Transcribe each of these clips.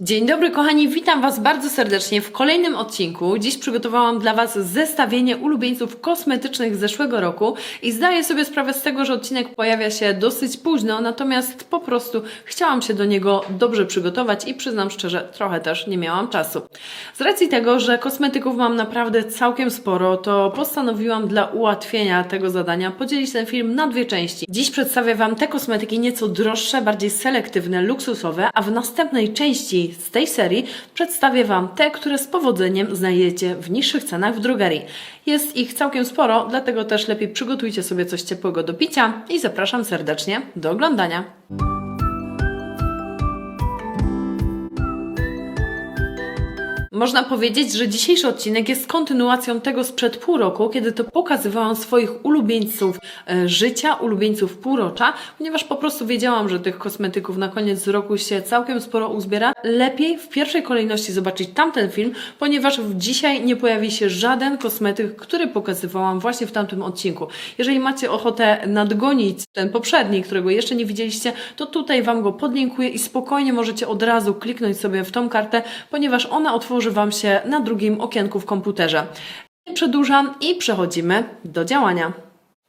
Dzień dobry kochani, witam Was bardzo serdecznie w kolejnym odcinku. Dziś przygotowałam dla Was zestawienie ulubieńców kosmetycznych z zeszłego roku i zdaję sobie sprawę z tego, że odcinek pojawia się dosyć późno, natomiast po prostu chciałam się do niego dobrze przygotować i przyznam szczerze, trochę też nie miałam czasu. Z racji tego, że kosmetyków mam naprawdę całkiem sporo, to postanowiłam dla ułatwienia tego zadania podzielić ten film na dwie części. Dziś przedstawię Wam te kosmetyki nieco droższe, bardziej selektywne, luksusowe, a w następnej części z tej serii przedstawię Wam te, które z powodzeniem znajdziecie w niższych cenach w drogerii. Jest ich całkiem sporo, dlatego też lepiej przygotujcie sobie coś ciepłego do picia i zapraszam serdecznie do oglądania. Można powiedzieć, że dzisiejszy odcinek jest kontynuacją tego sprzed pół roku, kiedy to pokazywałam swoich ulubieńców e, życia, ulubieńców półrocza, ponieważ po prostu wiedziałam, że tych kosmetyków na koniec roku się całkiem sporo uzbiera. Lepiej w pierwszej kolejności zobaczyć tamten film, ponieważ w dzisiaj nie pojawi się żaden kosmetyk, który pokazywałam właśnie w tamtym odcinku. Jeżeli macie ochotę nadgonić ten poprzedni, którego jeszcze nie widzieliście, to tutaj Wam go podlinkuję i spokojnie możecie od razu kliknąć sobie w tą kartę, ponieważ ona otworzy Wam się na drugim okienku w komputerze. Nie przedłużam i przechodzimy do działania.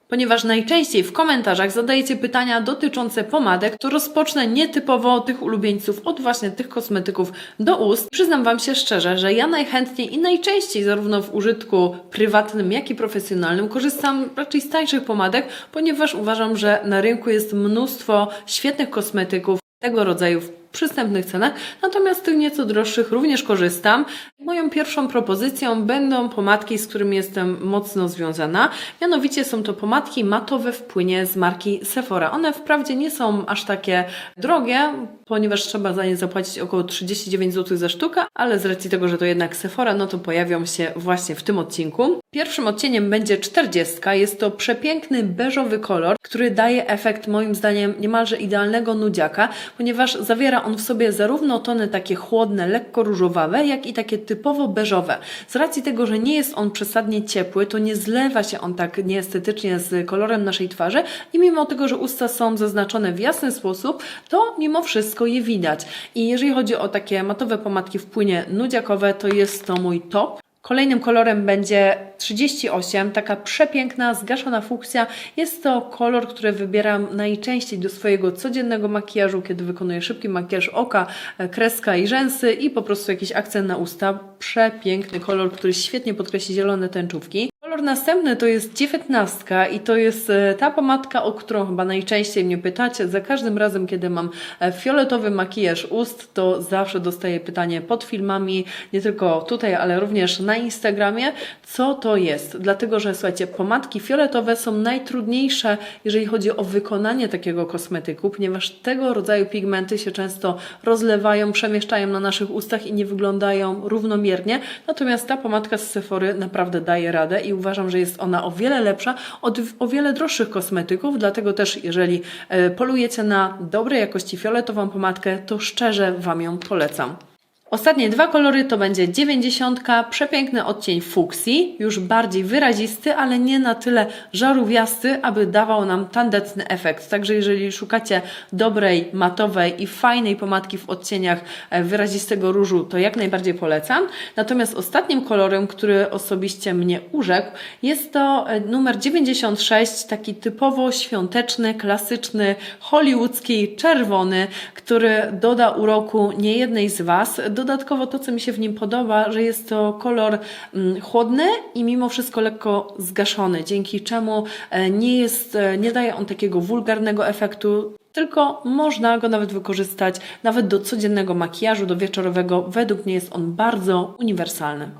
Ponieważ najczęściej w komentarzach zadajecie pytania dotyczące pomadek, to rozpocznę nietypowo tych ulubieńców, od właśnie tych kosmetyków do ust. Przyznam Wam się szczerze, że ja najchętniej i najczęściej zarówno w użytku prywatnym, jak i profesjonalnym korzystam raczej z tańszych pomadek, ponieważ uważam, że na rynku jest mnóstwo świetnych kosmetyków tego rodzaju przystępnych cenach, natomiast tych nieco droższych również korzystam. Moją pierwszą propozycją będą pomadki, z którymi jestem mocno związana. Mianowicie są to pomadki matowe w płynie z marki Sephora. One wprawdzie nie są aż takie drogie, ponieważ trzeba za nie zapłacić około 39 zł za sztukę, ale z racji tego, że to jednak Sephora, no to pojawią się właśnie w tym odcinku. Pierwszym odcieniem będzie 40. Jest to przepiękny beżowy kolor, który daje efekt moim zdaniem niemalże idealnego nudziaka, ponieważ zawiera on w sobie zarówno tony takie chłodne, lekko różowawe, jak i takie typowo beżowe. Z racji tego, że nie jest on przesadnie ciepły, to nie zlewa się on tak nieestetycznie z kolorem naszej twarzy i mimo tego, że usta są zaznaczone w jasny sposób, to mimo wszystko je widać. I jeżeli chodzi o takie matowe pomadki w płynie nudziakowe, to jest to mój top. Kolejnym kolorem będzie 38, taka przepiękna, zgaszona fuksja. Jest to kolor, który wybieram najczęściej do swojego codziennego makijażu, kiedy wykonuję szybki makijaż oka, e, kreska i rzęsy i po prostu jakiś akcent na usta. Przepiękny kolor, który świetnie podkreśli zielone tęczówki. Kolor następny to jest dziewiętnastka i to jest e, ta pomadka, o którą chyba najczęściej mnie pytacie. Za każdym razem, kiedy mam e, fioletowy makijaż ust, to zawsze dostaję pytanie pod filmami, nie tylko tutaj, ale również na Instagramie, co to jest. Dlatego, że słuchajcie, pomadki fioletowe są najtrudniejsze, jeżeli chodzi o wykonanie takiego kosmetyku, ponieważ tego rodzaju pigmenty się często rozlewają, przemieszczają na naszych ustach i nie wyglądają równomiernie. Natomiast ta pomadka z Sephory naprawdę daje radę i uważam, że jest ona o wiele lepsza od o wiele droższych kosmetyków, dlatego też jeżeli e, polujecie na dobrej jakości fioletową pomadkę, to szczerze Wam ją polecam. Ostatnie dwa kolory to będzie 90, przepiękny odcień fuksji, już bardziej wyrazisty, ale nie na tyle żarówiasty, aby dawał nam tandetny efekt. Także jeżeli szukacie dobrej, matowej i fajnej pomadki w odcieniach e, wyrazistego różu, to jak najbardziej polecam. Natomiast ostatnim kolorem, który osobiście mnie urzekł, jest to e, numer 96, taki typowo świąteczny, klasyczny, hollywoodzki, czerwony, który doda uroku niejednej z Was. Dodatkowo to, co mi się w nim podoba, że jest to kolor mm, chłodny i mimo wszystko lekko zgaszony, dzięki czemu e, nie jest, e, nie daje on takiego wulgarnego efektu, tylko można go nawet wykorzystać nawet do codziennego makijażu, do wieczorowego. Według mnie jest on bardzo uniwersalny.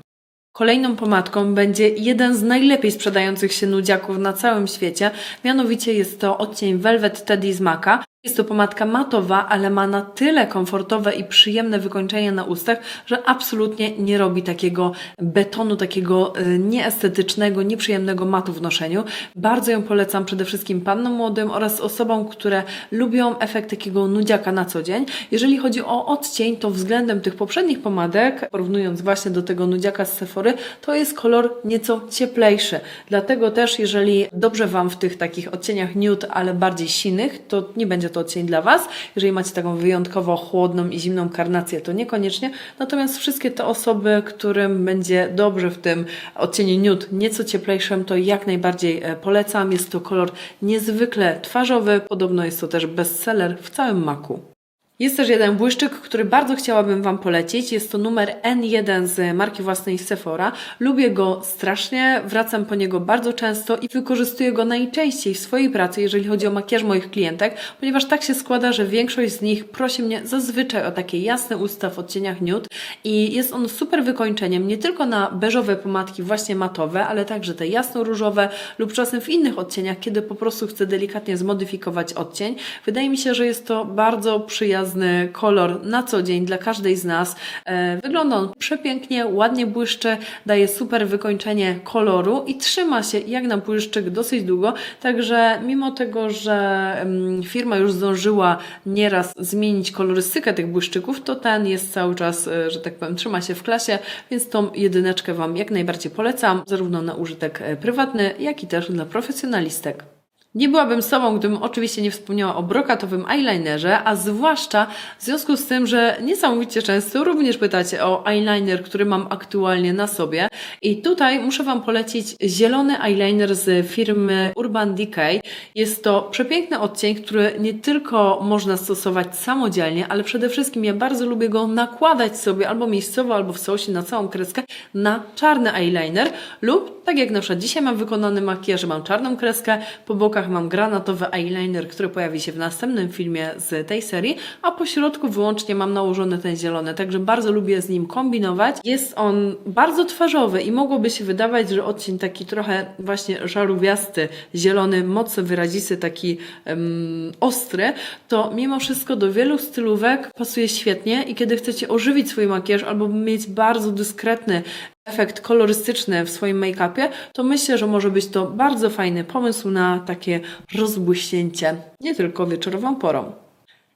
Kolejną pomadką będzie jeden z najlepiej sprzedających się nudziaków na całym świecie, mianowicie jest to odcień Velvet Teddy z Maka. Jest to pomadka matowa, ale ma na tyle komfortowe i przyjemne wykończenie na ustach, że absolutnie nie robi takiego betonu, takiego y, nieestetycznego, nieprzyjemnego matu w noszeniu. Bardzo ją polecam przede wszystkim pannom młodym oraz osobom, które lubią efekt takiego nudziaka na co dzień. Jeżeli chodzi o odcień, to względem tych poprzednich pomadek, porównując właśnie do tego nudziaka z Sephory, to jest kolor nieco cieplejszy. Dlatego też, jeżeli dobrze Wam w tych takich odcieniach nude, ale bardziej sinych, to nie będzie będzie to odcień dla Was. Jeżeli macie taką wyjątkowo chłodną i zimną karnację, to niekoniecznie. Natomiast wszystkie te osoby, którym będzie dobrze w tym odcieniu nude, nieco cieplejszym, to jak najbardziej e, polecam. Jest to kolor niezwykle twarzowy. Podobno jest to też bestseller w całym maku. Jest też jeden błyszczyk, który bardzo chciałabym Wam polecić. Jest to numer N1 z marki własnej Sephora. Lubię go strasznie, wracam po niego bardzo często i wykorzystuję go najczęściej w swojej pracy, jeżeli chodzi o makijaż moich klientek, ponieważ tak się składa, że większość z nich prosi mnie zazwyczaj o takie jasne usta w odcieniach nude i jest on super wykończeniem nie tylko na beżowe pomadki właśnie matowe, ale także te jasno-różowe lub czasem w innych odcieniach, kiedy po prostu chcę delikatnie zmodyfikować odcień. Wydaje mi się, że jest to bardzo przyjazny kolor na co dzień dla każdej z nas. E, Wygląda on przepięknie, ładnie błyszczy, daje super wykończenie koloru i trzyma się jak na błyszczyk dosyć długo, także mimo tego, że mm, firma już zdążyła nieraz zmienić kolorystykę tych błyszczyków, to ten jest cały czas, e, że tak powiem, trzyma się w klasie, więc tą jedyneczkę Wam jak najbardziej polecam, zarówno na użytek e, prywatny, jak i też dla profesjonalistek. Nie byłabym sobą, gdybym oczywiście nie wspomniała o brokatowym eyelinerze, a zwłaszcza w związku z tym, że niesamowicie często również pytacie o eyeliner, który mam aktualnie na sobie. I tutaj muszę Wam polecić zielony eyeliner z firmy Urban Decay. Jest to przepiękny odcień, który nie tylko można stosować samodzielnie, ale przede wszystkim ja bardzo lubię go nakładać sobie albo miejscowo, albo w całości na całą kreskę na czarny eyeliner lub tak jak na przykład dzisiaj mam wykonany makijaż, mam czarną kreskę, po bokach mam granatowy eyeliner, który pojawi się w następnym filmie z tej serii, a po środku wyłącznie mam nałożony ten zielony, także bardzo lubię z nim kombinować. Jest on bardzo twarzowy i mogłoby się wydawać, że odcień taki trochę właśnie żarówiasty, zielony, mocno wyrazisty, taki em, ostry, to mimo wszystko do wielu stylówek pasuje świetnie i kiedy chcecie ożywić swój makijaż albo mieć bardzo dyskretny efekt kolorystyczny w swoim make-upie, to myślę, że może być to bardzo fajny pomysł na takie rozbłyśnięcie, nie tylko wieczorową porą.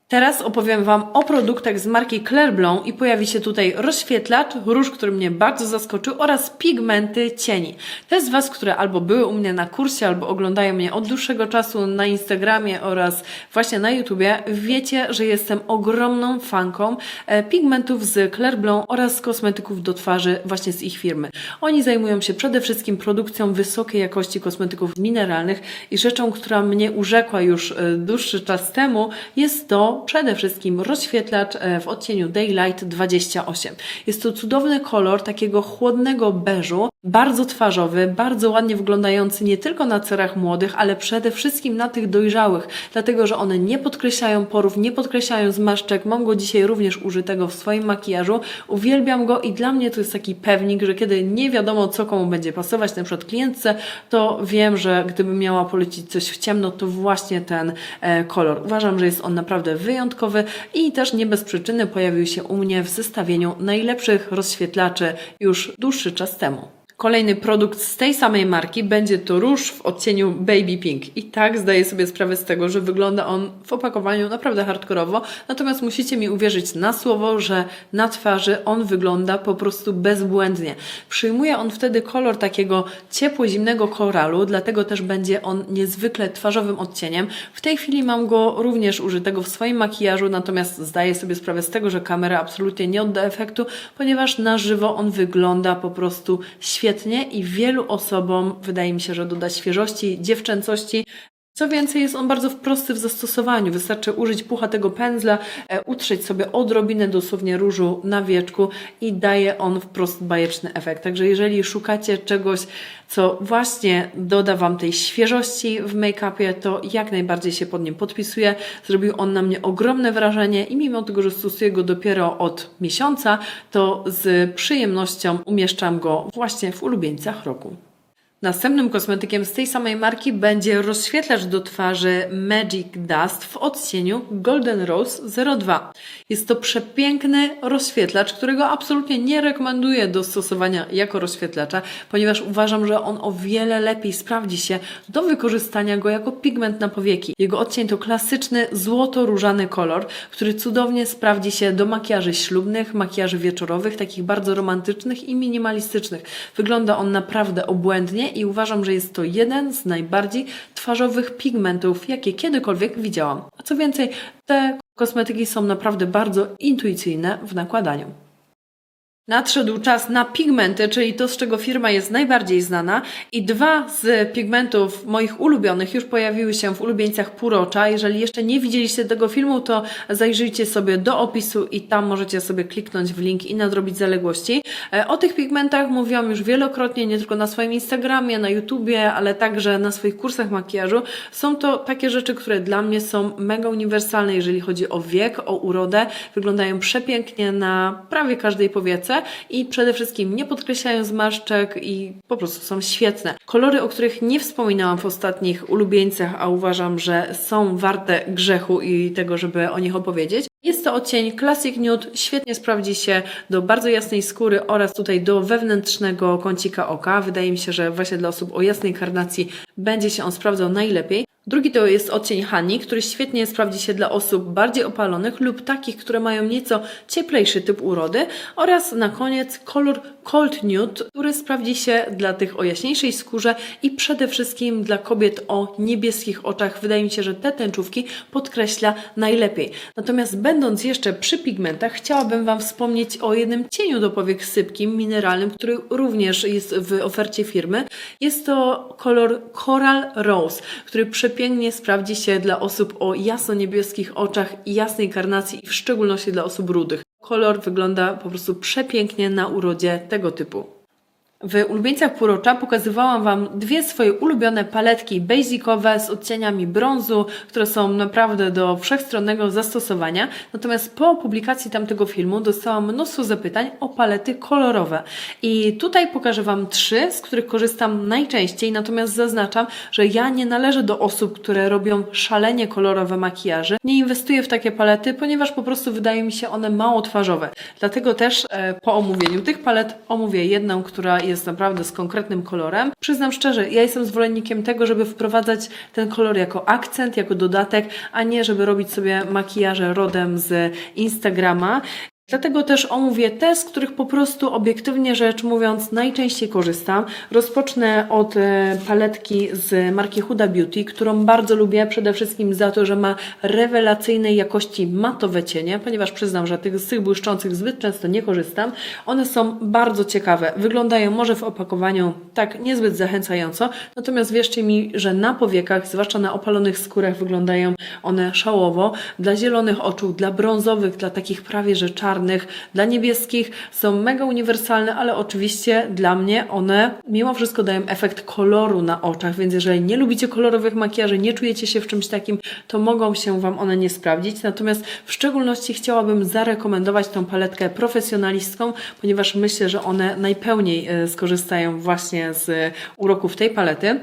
Teraz opowiem Wam o produktach z marki Claire Blanc i pojawi się tutaj rozświetlacz, róż, który mnie bardzo zaskoczył oraz pigmenty cieni. Te z Was, które albo były u mnie na kursie, albo oglądają mnie od dłuższego czasu na Instagramie oraz właśnie na YouTubie, wiecie, że jestem ogromną fanką e, pigmentów z Claire Blanc oraz kosmetyków do twarzy właśnie z ich firmy. Oni zajmują się przede wszystkim produkcją wysokiej jakości kosmetyków mineralnych i rzeczą, która mnie urzekła już e, dłuższy czas temu, jest to przede wszystkim rozświetlacz e, w odcieniu Daylight 28. Jest to cudowny kolor takiego chłodnego beżu, bardzo twarzowy, bardzo ładnie wyglądający nie tylko na cerach młodych, ale przede wszystkim na tych dojrzałych, dlatego że one nie podkreślają porów, nie podkreślają zmarszczek. Mam go dzisiaj również użytego w swoim makijażu. Uwielbiam go i dla mnie to jest taki pewnik, że kiedy nie wiadomo co komu będzie pasować, na przykład klientce, to wiem, że gdybym miała polecić coś w ciemno, to właśnie ten e, kolor. Uważam, że jest on naprawdę wyjątkowy i też nie bez przyczyny pojawił się u mnie w zestawieniu najlepszych rozświetlaczy już dłuższy czas temu. Kolejny produkt z tej samej marki będzie to róż w odcieniu Baby Pink. I tak zdaję sobie sprawę z tego, że wygląda on w opakowaniu naprawdę hardkorowo, natomiast musicie mi uwierzyć na słowo, że na twarzy on wygląda po prostu bezbłędnie. Przyjmuje on wtedy kolor takiego ciepło-zimnego koralu, dlatego też będzie on niezwykle twarzowym odcieniem. W tej chwili mam go również użytego w swoim makijażu, natomiast zdaję sobie sprawę z tego, że kamera absolutnie nie odda efektu, ponieważ na żywo on wygląda po prostu świetnie i wielu osobom wydaje mi się, że doda świeżości, dziewczęcości. Co więcej, jest on bardzo prosty w zastosowaniu. Wystarczy użyć puchatego pędzla, e, utrzeć sobie odrobinę dosłownie różu na wieczku i daje on wprost bajeczny efekt. Także jeżeli szukacie czegoś, co właśnie doda Wam tej świeżości w make-upie, to jak najbardziej się pod nim podpisuję. Zrobił on na mnie ogromne wrażenie i mimo tego, że stosuję go dopiero od miesiąca, to z przyjemnością umieszczam go właśnie w ulubieńcach roku. Następnym kosmetykiem z tej samej marki będzie rozświetlacz do twarzy Magic Dust w odcieniu Golden Rose 02. Jest to przepiękny rozświetlacz, którego absolutnie nie rekomenduję do stosowania jako rozświetlacza, ponieważ uważam, że on o wiele lepiej sprawdzi się do wykorzystania go jako pigment na powieki. Jego odcień to klasyczny złoto-różany kolor, który cudownie sprawdzi się do makijaży ślubnych, makijaży wieczorowych, takich bardzo romantycznych i minimalistycznych. Wygląda on naprawdę obłędnie i uważam, że jest to jeden z najbardziej twarzowych pigmentów, jakie kiedykolwiek widziałam. A co więcej, te kosmetyki są naprawdę bardzo intuicyjne w nakładaniu. Nadszedł czas na pigmenty, czyli to, z czego firma jest najbardziej znana. I dwa z pigmentów moich ulubionych już pojawiły się w ulubieńcach Purocza. Jeżeli jeszcze nie widzieliście tego filmu, to zajrzyjcie sobie do opisu i tam możecie sobie kliknąć w link i nadrobić zaległości. E, O tych pigmentach mówiłam już wielokrotnie, nie tylko na swoim Instagramie, na YouTubie, ale także na swoich kursach makijażu. Są to takie rzeczy, które dla mnie są mega uniwersalne, jeżeli chodzi o wiek, o urodę. Wyglądają przepięknie na prawie każdej powiece i przede wszystkim nie podkreślają zmarszczek i po prostu są świetne. Kolory, o których nie wspominałam w ostatnich ulubieńcach, a uważam, że są warte grzechu i tego, żeby o nich opowiedzieć. Jest to odcień Classic Nude, świetnie sprawdzi się do bardzo jasnej skóry oraz tutaj do wewnętrznego kącika oka. Wydaje mi się, że właśnie dla osób o jasnej karnacji będzie się on sprawdzał najlepiej. Drugi to jest odcień Honey, który świetnie sprawdzi się dla osób bardziej opalonych lub takich, które mają nieco cieplejszy typ urody. Oraz na koniec kolor Cold Nude, który sprawdzi się dla tych o jaśniejszej skórze i przede wszystkim dla kobiet o niebieskich oczach. Wydaje mi się, że te tęczówki podkreśla najlepiej. Natomiast będąc jeszcze przy pigmentach, chciałabym Wam wspomnieć o jednym cieniu do powiek sypkim, mineralnym, który również jest w ofercie firmy. Jest to kolor Coral Rose, który przepięknie sprawdzi się dla osób o jasno-niebieskich oczach i jasnej karnacji i w szczególności dla osób rudych. Kolor wygląda po prostu przepięknie na urodzie tego typu. W ulubieńcach Purocza pokazywałam Wam dwie swoje ulubione paletki basicowe z odcieniami brązu, które są naprawdę do wszechstronnego zastosowania. Natomiast po publikacji tamtego filmu dostałam mnóstwo zapytań o palety kolorowe. I tutaj pokażę Wam trzy, z których korzystam najczęściej, natomiast zaznaczam, że ja nie należę do osób, które robią szalenie kolorowe makijaże. Nie inwestuję w takie palety, ponieważ po prostu wydają mi się one mało twarzowe. Dlatego też e, po omówieniu tych palet omówię jedną, która jest naprawdę z konkretnym kolorem. Przyznam szczerze, ja jestem zwolennikiem tego, żeby wprowadzać ten kolor jako akcent, jako dodatek, a nie żeby robić sobie makijaże rodem z Instagrama. Dlatego też omówię te, z których po prostu obiektywnie rzecz mówiąc najczęściej korzystam. Rozpocznę od e, paletki z marki Huda Beauty, którą bardzo lubię przede wszystkim za to, że ma rewelacyjnej jakości matowe cienie, ponieważ przyznam, że tych, z tych błyszczących zbyt często nie korzystam. One są bardzo ciekawe. Wyglądają może w opakowaniu tak niezbyt zachęcająco, natomiast wierzcie mi, że na powiekach, zwłaszcza na opalonych skórach wyglądają one szałowo. Dla zielonych oczu, dla brązowych, dla takich prawie że czarnych, dla niebieskich są mega uniwersalne, ale oczywiście dla mnie one mimo wszystko dają efekt koloru na oczach, więc jeżeli nie lubicie kolorowych makijaży, nie czujecie się w czymś takim, to mogą się Wam one nie sprawdzić. Natomiast w szczególności chciałabym zarekomendować tą paletkę profesjonalistką, ponieważ myślę, że one najpełniej e, skorzystają właśnie z uroków tej palety.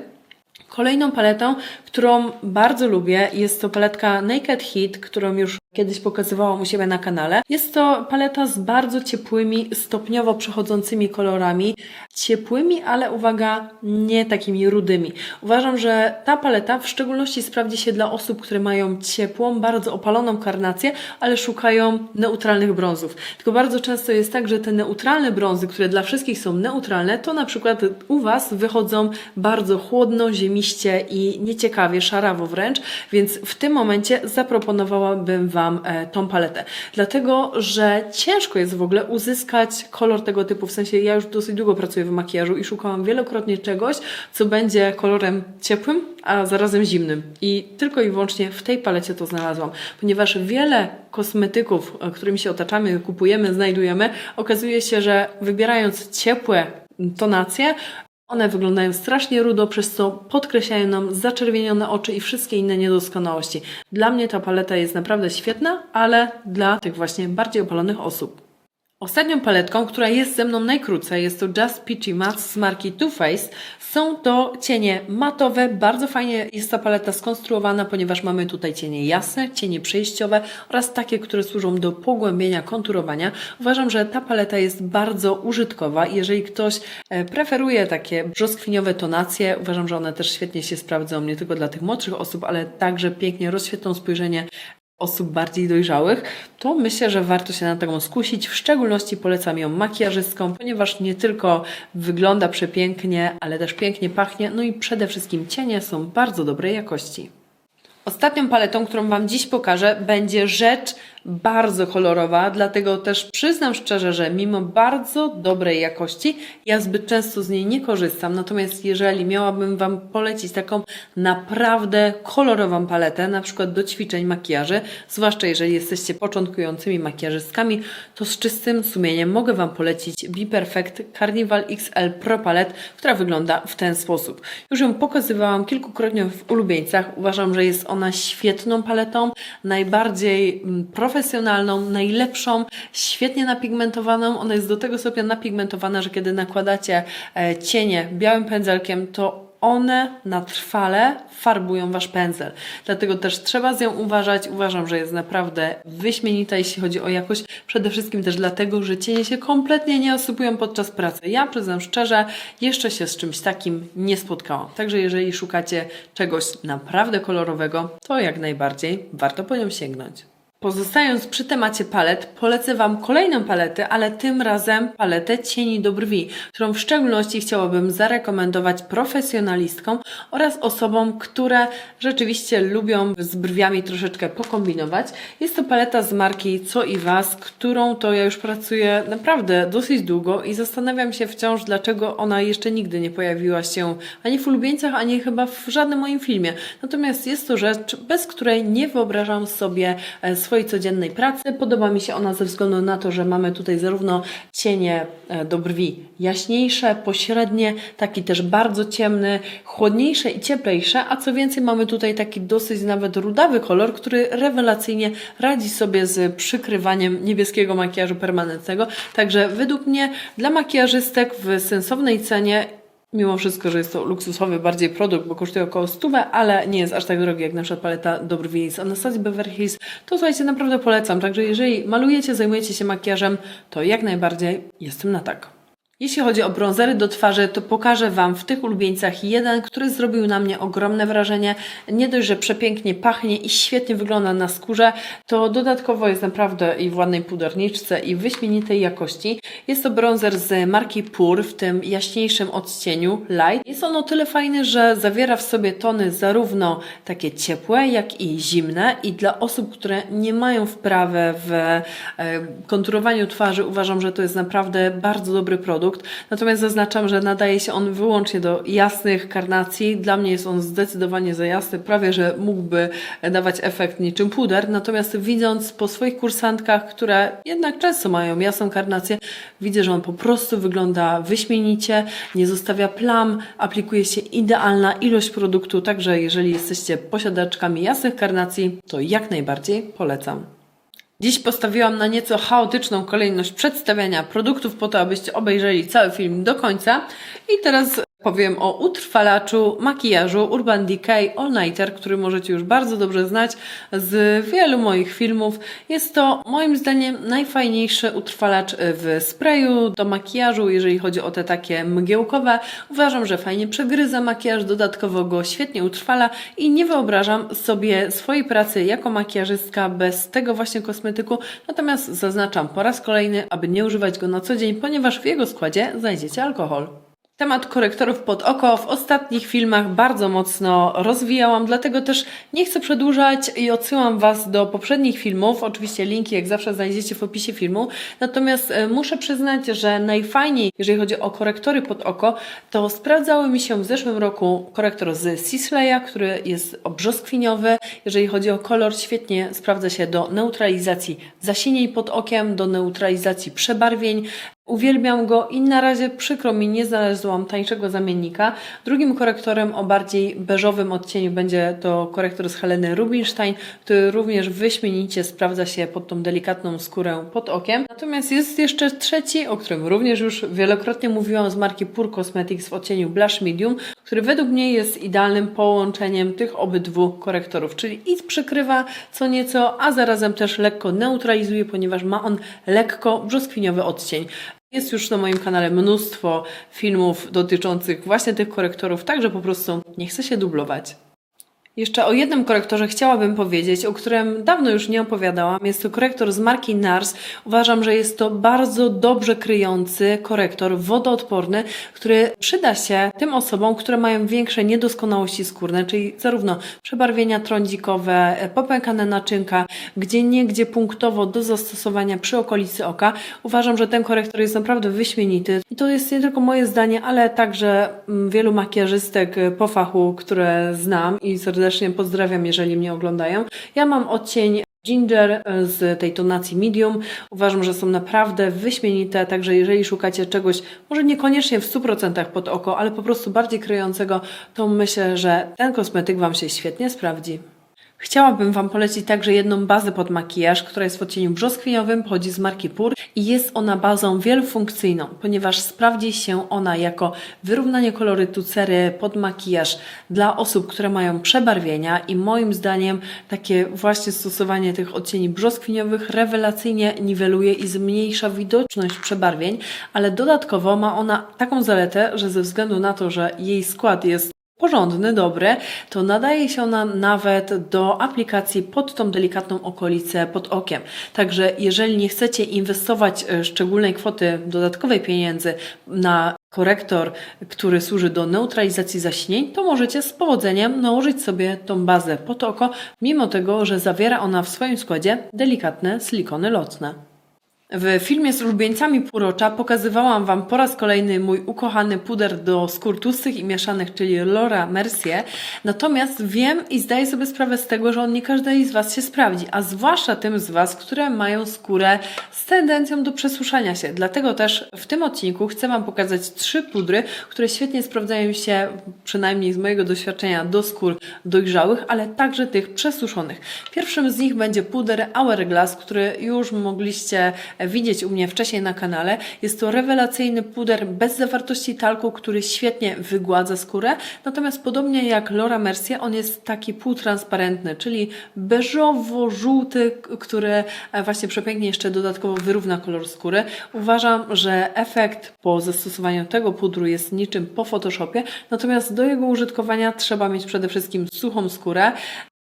Kolejną paletą, którą bardzo lubię, jest to paletka Naked Heat, którą już kiedyś pokazywałam u siebie na kanale. Jest to paleta z bardzo ciepłymi, stopniowo przechodzącymi kolorami. Ciepłymi, ale uwaga, nie takimi rudymi. Uważam, że ta paleta w szczególności sprawdzi się dla osób, które mają ciepłą, bardzo opaloną karnację, ale szukają neutralnych brązów. Tylko bardzo często jest tak, że te neutralne brązy, które dla wszystkich są neutralne, to na przykład u Was wychodzą bardzo chłodno, ziemiście i nieciekawie, szarawo wręcz, więc w tym momencie zaproponowałabym Wam e, tą paletę. Dlatego, że ciężko jest w ogóle uzyskać kolor tego typu, w sensie ja już dosyć długo pracuję w makijażu i szukałam wielokrotnie czegoś, co będzie kolorem ciepłym, a zarazem zimnym. I tylko i wyłącznie w tej palecie to znalazłam, ponieważ wiele kosmetyków, e, którymi się otaczamy, kupujemy, znajdujemy, okazuje się, że wybierając ciepłe tonacje, one wyglądają strasznie rudo, przez co podkreślają nam zaczerwienione oczy i wszystkie inne niedoskonałości. Dla mnie ta paleta jest naprawdę świetna, ale dla tych właśnie bardziej opalonych osób. Ostatnią paletką, która jest ze mną najkrócej, jest to Just Peachy Matte z marki Too Faced. Są to cienie matowe, bardzo fajnie jest ta paleta skonstruowana, ponieważ mamy tutaj cienie jasne, cienie przejściowe oraz takie, które służą do pogłębienia konturowania. Uważam, że ta paleta jest bardzo użytkowa. Jeżeli ktoś e, preferuje takie brzoskwiniowe tonacje, uważam, że one też świetnie się sprawdzą nie tylko dla tych młodszych osób, ale także pięknie rozświetlą spojrzenie osób bardziej dojrzałych, to myślę, że warto się na taką skusić. W szczególności polecam ją makijażystkom, ponieważ nie tylko wygląda przepięknie, ale też pięknie pachnie, no i przede wszystkim cienie są bardzo dobrej jakości. Ostatnią paletą, którą Wam dziś pokażę, będzie rzecz bardzo kolorowa, dlatego też przyznam szczerze, że mimo bardzo dobrej jakości, ja zbyt często z niej nie korzystam. Natomiast jeżeli miałabym Wam polecić taką naprawdę kolorową paletę, na przykład do ćwiczeń makijaży, zwłaszcza jeżeli jesteście początkującymi makijażystkami, to z czystym sumieniem mogę Wam polecić Be Perfect Carnival XL Pro Palette, która wygląda w ten sposób. Już ją pokazywałam kilkukrotnie w ulubieńcach. Uważam, że jest ona świetną paletą, najbardziej mm, profesjonalną, najlepszą, świetnie napigmentowaną. Ona jest do tego stopnia napigmentowana, że kiedy nakładacie e, cienie białym pędzelkiem, to one na trwale farbują wasz pędzel. Dlatego też trzeba z nią uważać. Uważam, że jest naprawdę wyśmienita, jeśli chodzi o jakość. Przede wszystkim też dlatego, że cienie się kompletnie nie osypują podczas pracy. Ja przyznam szczerze, jeszcze się z czymś takim nie spotkałam. Także jeżeli szukacie czegoś naprawdę kolorowego, to jak najbardziej warto po nią sięgnąć. Pozostając przy temacie palet, polecę Wam kolejną paletę, ale tym razem paletę cieni do brwi, którą w szczególności chciałabym zarekomendować profesjonalistkom oraz osobom, które rzeczywiście lubią z brwiami troszeczkę pokombinować. Jest to paleta z marki Co i Was, którą to ja już pracuję naprawdę dosyć długo i zastanawiam się wciąż, dlaczego ona jeszcze nigdy nie pojawiła się ani w ulubieńcach, ani chyba w żadnym moim filmie. Natomiast jest to rzecz, bez której nie wyobrażam sobie e, swojej codziennej pracy. Podoba mi się ona ze względu na to, że mamy tutaj zarówno cienie e, do brwi jaśniejsze, pośrednie, taki też bardzo ciemny, chłodniejsze i cieplejsze, a co więcej mamy tutaj taki dosyć nawet rudawy kolor, który rewelacyjnie radzi sobie z przykrywaniem niebieskiego makijażu permanentnego. Także według mnie dla makijażystek w sensownej cenie Mimo wszystko, że jest to luksusowy bardziej produkt, bo kosztuje około 100, ale nie jest aż tak drogi jak na przykład paleta do brwi z Anastasia Beverly Hills, to słuchajcie, naprawdę polecam. Także jeżeli malujecie, zajmujecie się makijażem, to jak najbardziej jestem na tak. Jeśli chodzi o bronzery do twarzy, to pokażę Wam w tych ulubieńcach jeden, który zrobił na mnie ogromne wrażenie. Nie dość, że przepięknie pachnie i świetnie wygląda na skórze, to dodatkowo jest naprawdę i w ładnej puderniczce i wyśmienitej jakości. Jest to bronzer z marki Pur w tym jaśniejszym odcieniu Light. Jest on o tyle fajny, że zawiera w sobie tony zarówno takie ciepłe, jak i zimne i dla osób, które nie mają wprawy w e, konturowaniu twarzy uważam, że to jest naprawdę bardzo dobry produkt. Natomiast zaznaczam, że nadaje się on wyłącznie do jasnych karnacji. Dla mnie jest on zdecydowanie za jasny, prawie że mógłby dawać efekt niczym puder. Natomiast widząc po swoich kursantkach, które jednak często mają jasną karnację, widzę, że on po prostu wygląda wyśmienicie, nie zostawia plam, aplikuje się idealna ilość produktu, także jeżeli jesteście posiadaczkami jasnych karnacji, to jak najbardziej polecam. Dziś postawiłam na nieco chaotyczną kolejność przedstawiania produktów po to, abyście obejrzeli cały film do końca. I teraz powiem o utrwalaczu makijażu Urban Decay All Nighter, który możecie już bardzo dobrze znać z wielu moich filmów. Jest to moim zdaniem najfajniejszy utrwalacz w sprayu do makijażu, jeżeli chodzi o te takie mgiełkowe. Uważam, że fajnie przegryza makijaż, dodatkowo go świetnie utrwala i nie wyobrażam sobie swojej pracy jako makijażystka bez tego właśnie kosmetyku. Natomiast zaznaczam po raz kolejny, aby nie używać go na co dzień, ponieważ w jego składzie znajdziecie alkohol. Temat korektorów pod oko w ostatnich filmach bardzo mocno rozwijałam, dlatego też nie chcę przedłużać i odsyłam Was do poprzednich filmów. Oczywiście linki, jak zawsze, znajdziecie w opisie filmu. Natomiast e, muszę przyznać, że najfajniej, jeżeli chodzi o korektory pod oko, to sprawdzały mi się w zeszłym roku korektor z Sisleya, który jest brzoskwiniowy. Jeżeli chodzi o kolor, świetnie sprawdza się do neutralizacji zasienień pod okiem, do neutralizacji przebarwień. Uwielbiam go i na razie przykro mi nie znalazłam tańszego zamiennika. Drugim korektorem o bardziej beżowym odcieniu będzie to korektor z Heleny Rubinstein, który również wyśmienicie sprawdza się pod tą delikatną skórę pod okiem. Natomiast jest jeszcze trzeci, o którym również już wielokrotnie mówiłam z marki Pur Cosmetics w odcieniu Blush Medium, który według mnie jest idealnym połączeniem tych obydwu korektorów, czyli i przykrywa co nieco, a zarazem też lekko neutralizuje, ponieważ ma on lekko brzoskwiniowy odcień. Jest już na moim kanale mnóstwo filmów dotyczących właśnie tych korektorów, także po prostu nie chcę się dublować. Jeszcze o jednym korektorze chciałabym powiedzieć, o którym dawno już nie opowiadałam. Jest to korektor z marki NARS. Uważam, że jest to bardzo dobrze kryjący korektor wodoodporny, który przyda się tym osobom, które mają większe niedoskonałości skórne, czyli zarówno przebarwienia trądzikowe, popękane naczynka, gdzie niegdzie punktowo do zastosowania przy okolicy oka. Uważam, że ten korektor jest naprawdę wyśmienity. I to jest nie tylko moje zdanie, ale także mm, wielu makijażystek po fachu, które znam i serdecznie pozdrawiam, jeżeli mnie oglądają. Ja mam odcień Ginger y, z tej tonacji medium. Uważam, że są naprawdę wyśmienite, także jeżeli szukacie czegoś, może niekoniecznie w 100% pod oko, ale po prostu bardziej kryjącego, to myślę, że ten kosmetyk Wam się świetnie sprawdzi. Chciałabym Wam polecić także jedną bazę pod makijaż, która jest w odcieniu brzoskwiniowym, pochodzi z marki Pur i jest ona bazą wielofunkcyjną, ponieważ sprawdzi się ona jako wyrównanie kolorytu cery pod makijaż dla osób, które mają przebarwienia i moim zdaniem takie właśnie stosowanie tych odcieni brzoskwiniowych rewelacyjnie niweluje i zmniejsza widoczność przebarwień, ale dodatkowo ma ona taką zaletę, że ze względu na to, że jej skład jest porządny, dobry, to nadaje się ona nawet do aplikacji pod tą delikatną okolicę pod okiem. Także jeżeli nie chcecie inwestować e, szczególnej kwoty dodatkowej pieniędzy na korektor, który służy do neutralizacji zaśnień, to możecie z powodzeniem nałożyć sobie tą bazę pod oko, mimo tego, że zawiera ona w swoim składzie delikatne silikony lotne. W filmie z ulubieńcami półrocza pokazywałam Wam po raz kolejny mój ukochany puder do skór tłustych i mieszanych, czyli Laura Mercier. Natomiast wiem i zdaję sobie sprawę z tego, że on nie każdej z Was się sprawdzi, a zwłaszcza tym z Was, które mają skórę z tendencją do przesuszania się. Dlatego też w tym odcinku chcę Wam pokazać trzy pudry, które świetnie sprawdzają się, przynajmniej z mojego doświadczenia, do skór dojrzałych, ale także tych przesuszonych. Pierwszym z nich będzie puder Hourglass, który już mogliście widzieć u mnie wcześniej na kanale. Jest to rewelacyjny puder bez zawartości talku, który świetnie wygładza skórę. Natomiast podobnie jak Laura Mercier, on jest taki półtransparentny, czyli beżowo-żółty, który właśnie przepięknie jeszcze dodatkowo wyrówna kolor skóry. Uważam, że efekt po zastosowaniu tego pudru jest niczym po Photoshopie, natomiast do jego użytkowania trzeba mieć przede wszystkim suchą skórę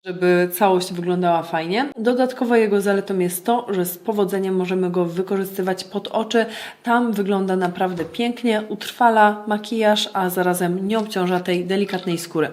żeby całość wyglądała fajnie. Dodatkowo jego zaletą jest to, że z powodzeniem możemy go wykorzystywać pod oczy. Tam wygląda naprawdę pięknie, utrwala makijaż, a zarazem nie obciąża tej delikatnej skóry.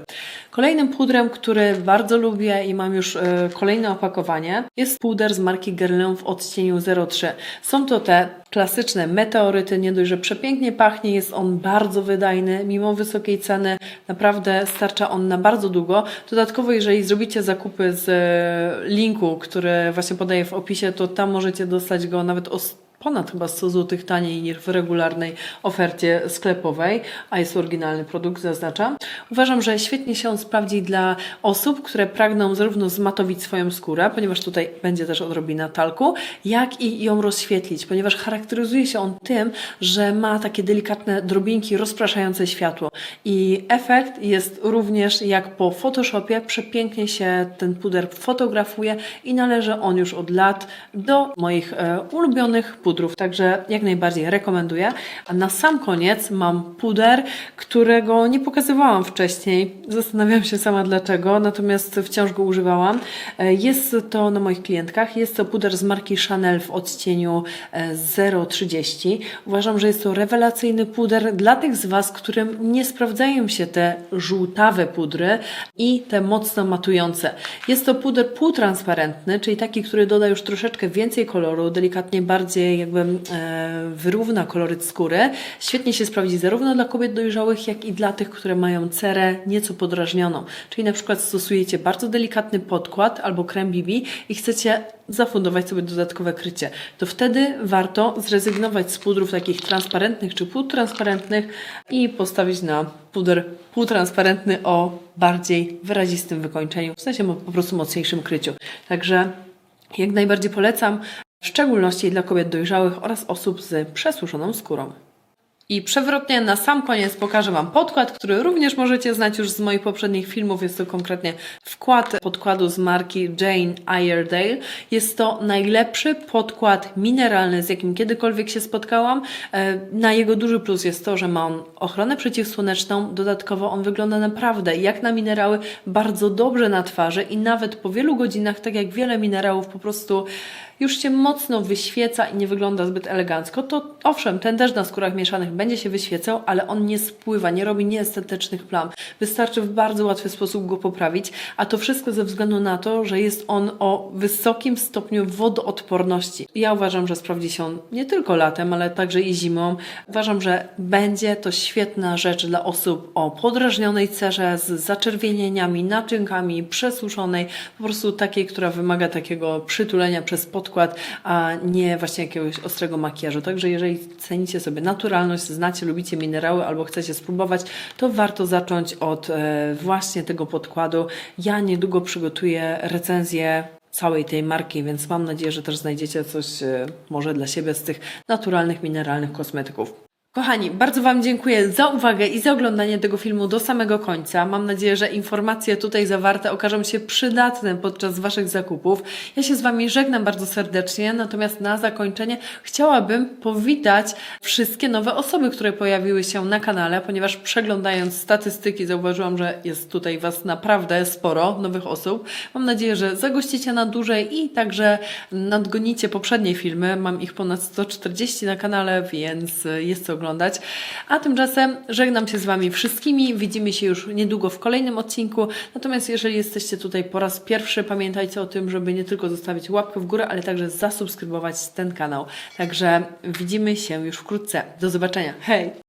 Kolejnym pudrem, który bardzo lubię i mam już e, kolejne opakowanie, jest puder z marki Guerlain w odcieniu 03. Są to te klasyczne meteoryty, nie dość, że przepięknie pachnie, jest on bardzo wydajny, mimo wysokiej ceny, naprawdę starcza on na bardzo długo. Dodatkowo, jeżeli zrobicie zakupy z e, linku, który właśnie podaję w opisie, to tam możecie dostać go nawet o ponad chyba 100 zł taniej niż w regularnej ofercie sklepowej, a jest oryginalny produkt, zaznaczam. Uważam, że świetnie się on sprawdzi dla osób, które pragną zarówno zmatowić swoją skórę, ponieważ tutaj będzie też odrobina talku, jak i ją rozświetlić, ponieważ charakteryzuje się on tym, że ma takie delikatne drobinki rozpraszające światło. I efekt jest również jak po Photoshopie, przepięknie się ten puder fotografuje i należy on już od lat do moich e, ulubionych pudrów, także jak najbardziej rekomenduję. A na sam koniec mam puder, którego nie pokazywałam wcześniej. Zastanawiam się sama dlaczego, natomiast wciąż go używałam. E, Jest to na moich klientkach. Jest to puder z marki Chanel w odcieniu e, 030. Uważam, że jest to rewelacyjny puder dla tych z Was, którym nie sprawdzają się te żółtawe pudry i te mocno matujące. Jest to puder półtransparentny, czyli taki, który doda już troszeczkę więcej koloru, delikatnie bardziej jakby e, wyrówna koloryt skóry. Świetnie się sprawdzi zarówno dla kobiet dojrzałych, jak i dla tych, które mają cerę nieco podrażnioną. Czyli na przykład stosujecie bardzo delikatny podkład albo krem BB i chcecie zafundować sobie dodatkowe krycie. To wtedy warto zrezygnować z pudrów takich transparentnych czy półtransparentnych i postawić na puder półtransparentny o bardziej wyrazistym wykończeniu, w sensie po prostu mocniejszym kryciu. Także jak najbardziej polecam, w szczególności dla kobiet dojrzałych oraz osób z przesuszoną skórą. I przewrotnie na sam koniec pokażę Wam podkład, który również możecie znać już z moich poprzednich filmów. Jest to konkretnie wkład podkładu z marki Jane Iredale. Jest to najlepszy podkład mineralny, z jakim kiedykolwiek się spotkałam. E, Na jego duży plus jest to, że ma on ochronę przeciwsłoneczną. Dodatkowo on wygląda naprawdę jak na minerały bardzo dobrze na twarzy i nawet po wielu godzinach, tak jak wiele minerałów, po prostu już się mocno wyświeca i nie wygląda zbyt elegancko, to owszem, ten też na skórach mieszanych będzie się wyświecał, ale on nie spływa, nie robi nieestetycznych plam. Wystarczy w bardzo łatwy sposób go poprawić, a to wszystko ze względu na to, że jest on o wysokim stopniu wodoodporności. Ja uważam, że sprawdzi się on nie tylko latem, ale także i zimą. Uważam, że będzie to świetna rzecz dla osób o podrażnionej cerze z zaczerwienieniami, naczynkami, przesuszonej, po prostu takiej, która wymaga takiego przytulenia przez podkład, a nie właśnie jakiegoś ostrego makijażu. Także jeżeli cenicie sobie naturalność, znacie, lubicie minerały albo chcecie spróbować, to warto zacząć od e, właśnie tego podkładu. Ja niedługo przygotuję recenzję całej tej marki, więc mam nadzieję, że też znajdziecie coś e, może dla siebie z tych naturalnych, mineralnych kosmetyków. Kochani, bardzo Wam dziękuję za uwagę i za oglądanie tego filmu do samego końca. Mam nadzieję, że informacje tutaj zawarte okażą się przydatne podczas Waszych zakupów. Ja się z Wami żegnam bardzo serdecznie, natomiast na zakończenie chciałabym powitać wszystkie nowe osoby, które pojawiły się na kanale, ponieważ przeglądając statystyki zauważyłam, że jest tutaj Was naprawdę sporo nowych osób. Mam nadzieję, że zagościcie na dłużej i także nadgonicie poprzednie filmy. Mam ich ponad 140 na kanale, więc jest co oglądać. A tymczasem żegnam się z Wami wszystkimi. Widzimy się już niedługo w kolejnym odcinku. Natomiast jeżeli jesteście tutaj po raz pierwszy, pamiętajcie o tym, żeby nie tylko zostawić łapkę w górę, ale także zasubskrybować ten kanał. Także widzimy się już wkrótce. Do zobaczenia. Hej!